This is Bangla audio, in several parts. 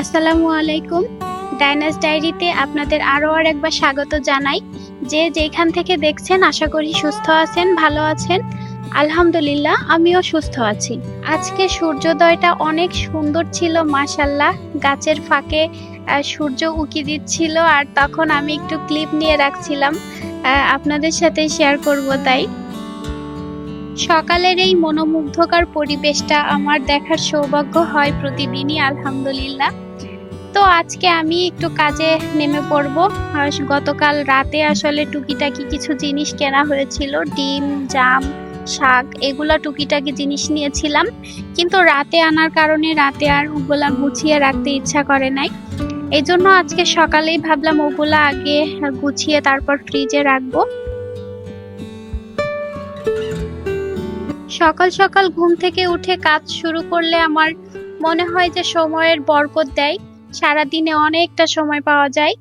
আসসালামু আলাইকুম। ডাইনাস ডায়েরিতে আপনাদের আরও আর একবার স্বাগত জানাই। যে যেখান থেকে দেখছেন, আশা করি সুস্থ আছেন, ভালো আছেন। আলহামদুলিল্লাহ, আমিও সুস্থ আছি। আজকে সূর্যোদয়টা অনেক সুন্দর ছিল মাশাল্লাহ গাছের ফাঁকে সূর্য উকি দিচ্ছিল, আর তখন আমি একটু ক্লিপ নিয়ে রাখছিলাম। আপনাদের সাথে শেয়ার করব তাই। সকালের এই মনোমুগ্ধকর পরিবেশটা আমার দেখার সৌভাগ্য হয় প্রতিদিনই, আলহামদুলিল্লাহ। তো আজকে আমি একটু কাজে নেমে পড়ব। গতকাল রাতে আসলে টুকিটাকি কিছু জিনিস কেনা হয়েছিল। ডিম, জাম, শাক, এগুলা টুকিটাকি জিনিস নিয়েছিলাম। কিন্তু রাতে আনার কারণে রাতে আর ওগুলা গুছিয়ে রাখতে ইচ্ছা করে নাই। এই জন্য আজকে সকালেই ভাবলাম ওগুলা আগে গুছিয়ে তারপর ফ্রিজে রাখব। সকাল সকাল ঘুম থেকে উঠে কাজ শুরু করলে আমার মনে হয় যে সময়ের বরকত দেয়। সারাদিনে অনেকটা সময় পাওয়া যায়।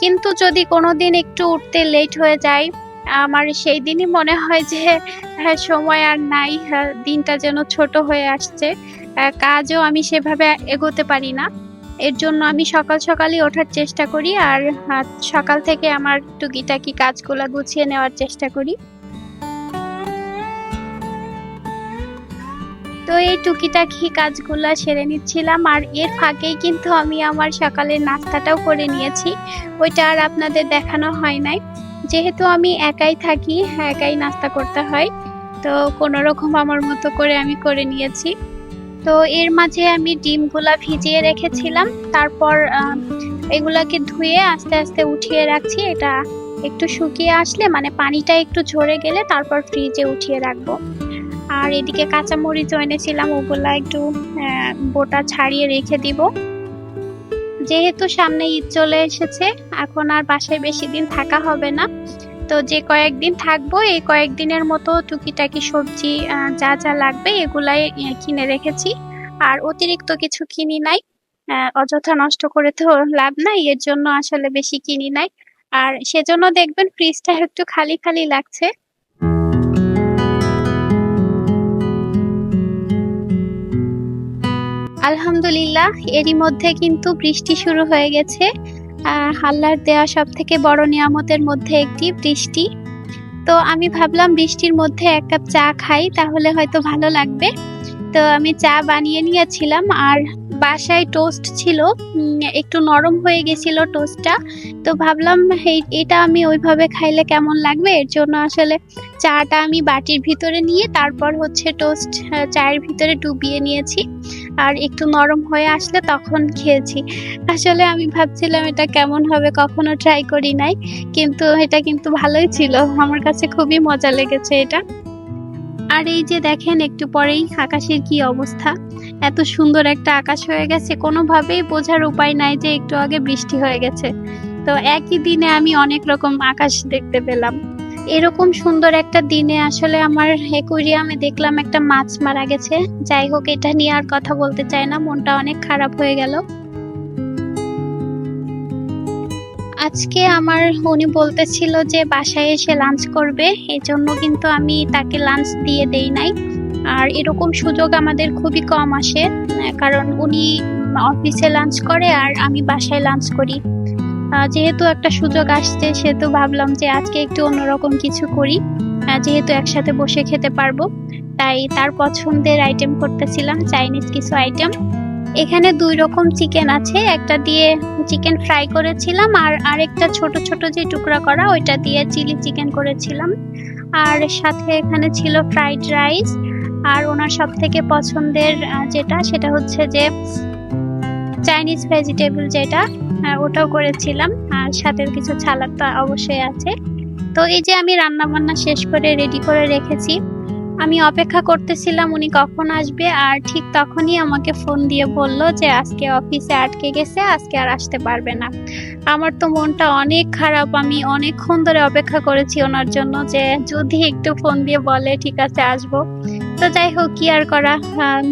কিন্তু যদি কোনো দিন একটু উঠতে লেট হয়ে যায় আমার সেই দিনই মনে হয় যে হ্যাঁ সময় আর নাই হ্যাঁ, দিনটা যেন ছোট হয়ে আসছে। কাজও আমি সেভাবে এগোতে পারি না। এর জন্য আমি সকাল সকালই ওঠার চেষ্টা করি আর সকাল থেকে আমার টুকিটাকি কাজগুলো গুছিয়ে নেওয়ার চেষ্টা করি। তো এই টুকিটাকি কাজগুলো সেরে নিচ্ছিলাম আর এর ফাঁকেই কিন্তু আমি আমার সকালের নাস্তাটাও করে নিয়েছি। ওইটা আর আপনাদের দেখানো হয় নাই। যেহেতু আমি একাই থাকি একাই নাস্তা করতে হয়, তো কোনো রকম আমার মতো করে আমি করে নিয়েছি। তো এর মাঝে আমি ডিমগুলা ভিজিয়ে রেখেছিলাম। তারপর এগুলাকে ধুয়ে আস্তে আস্তে উঠিয়ে রাখছি। এটা একটু শুকিয়ে আসলে মানে পানিটা একটু ঝরে গেলে তারপর ফ্রিজে উঠিয়ে রাখব। আর এদিকে কাঁচামরিচও এনেছিলাম, ওগুলা একটু বোটা ছাড়িয়ে রেখে দিব। যেহেতু সামনে ঈদ চলে এসেছে, এখন আর বাসায় বেশি দিন থাকা হবে না। তো যে কয়েকদিন থাকব, এই কয়েকদিনের মতো টুকিটাকি সবজি যা যা লাগবে এগুলাই কিনে রেখেছি। আর অতিরিক্ত কিছু কিনি নাই অযথা নষ্ট করে তো লাভ নাই, এর জন্য আসলে বেশি কিনি নাই। আর সেজন্য দেখবেন ফ্রিজটা একটু খালি খালি লাগছে। আলহামদুলিল্লাহ এরই মধ্যে কিন্তু বৃষ্টি শুরু হয়ে গেছে। আহ, আল্লাহর দেওয়া সব থেকে বড় নিয়ামতের মধ্যে একটি বৃষ্টি। তো আমি ভাবলাম বৃষ্টির মধ্যে এক কাপ চা খাই তাহলে হয়তো ভালো লাগবে। তো আমি চা বানিয়ে নিয়েছিলাম আর বাসায় টোস্ট ছিল একটু নরম হয়ে গেছিল টোস্টটা। তো ভাবলাম এটা আমি ওইভাবে খাইলে কেমন লাগবে? এর জন্য আসলে চাটা আমি বাটির ভিতরে নিয়ে তারপর হচ্ছে টোস্ট চায়ের ভিতরে ডুবিয়ে নিয়েছি। আর একটু নরম হয়ে আসলে তখন খেয়েছি। আসলে আমি ভাবছিলাম এটা কেমন হবে, কখনো ট্রাই করি নাই, কিন্তু এটা কিন্তু ভালোই ছিল। আমার কাছে খুবই মজা লেগেছে এটা। আর এই যে দেখেন, একটু পরেই আকাশের কি অবস্থা। এত সুন্দর একটা আকাশ হয়ে গেছে, কোনোভাবেই বোঝার উপায় নাই যে একটু আগে বৃষ্টি হয়ে গেছে। তো একই দিনে আমি অনেক রকম আকাশ দেখতে পেলাম। এরকম সুন্দর একটা দিনে আসলে আমার একুরিয়ামে দেখলাম একটা মাছ মারা গেছে। যাই হোক, এটা নিয়ে আর কথা বলতে চাই না, মনটা অনেক খারাপ হয়ে গেল। আজকে আমার উনি বলতেছিল যে বাসায় এসে লাঞ্চ করবে এই জন্য কিন্তু আমি তাকে লাঞ্চ দিয়ে দেই নাই। আর এরকম সুযোগ আমাদের খুবই কম আসে, কারণ উনি অফিসে লাঞ্চ করে আর আমি বাসায় লাঞ্চ করি। যেহেতু একটা সুযোগ আসছে, সেহেতু ভাবলাম যে আজকে একটু অন্যরকম কিছু করি। যেহেতু একসাথে বসে খেতে পারব, তাই তার পছন্দের আইটেম করতেছিলাম চাইনিজ কিছু আইটেম এখানে দুই রকম চিকেন আছে, একটা দিয়ে চিকেন ফ্রাই করেছিলাম, আর আরেকটা ছোট ছোট যে টুকরা করা, ওইটা দিয়ে চিলি চিকেন করেছিলাম। আর সাথে এখানে ছিল ফ্রাইড রাইস আর ওনার সব থেকে পছন্দের যেটা, সেটা হচ্ছে যে চাইনিজ ভেজিটেবল যেটা ওটাও করেছিলাম। আর সাথে কিছু ছালাদ তো অবশ্যই আছে। তো এই যে আমি রান্না বান্না শেষ করে রেডি করে রেখেছি। আমি অপেক্ষা করতেছিলাম উনি কখন আসবে, আর ঠিক তখনই আমাকে ফোন দিয়ে বলল যে আজকে অফিসে আটকে গেছে, আজকে আর আসতে পারবে না। আমার তো মনটা অনেক খারাপ। আমি অনেকক্ষণ ধরে অপেক্ষা করেছি ওনার জন্য যে যদি একটু ফোন দিয়ে বলে, ঠিক আছে, আসব। তো যাই হোক, কি আর করা?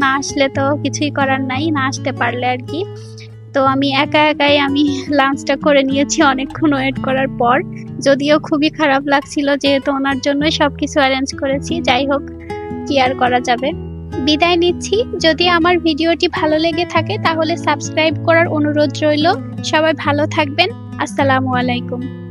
না আসলে তো কিছুই করার নাই, না আসতে পারলে আর কি। তো আমি একা একাই আমি লাঞ্চটা করে নিয়েছি, অনেকক্ষণ ওয়েট করার পর। যদিও খুবই খারাপ লাগছিল যেহেতু ওনার জন্যই সবকিছু অ্যারেঞ্জ করেছি, যাই হোক, কি আর করা যাবে। বিদায় নিচ্ছি। যদি আমার ভিডিওটি ভালো লেগে থাকে, তাহলে সাবস্ক্রাইব করার অনুরোধ রইল। সবাই ভালো থাকবেন। আসসালামু আলাইকুম।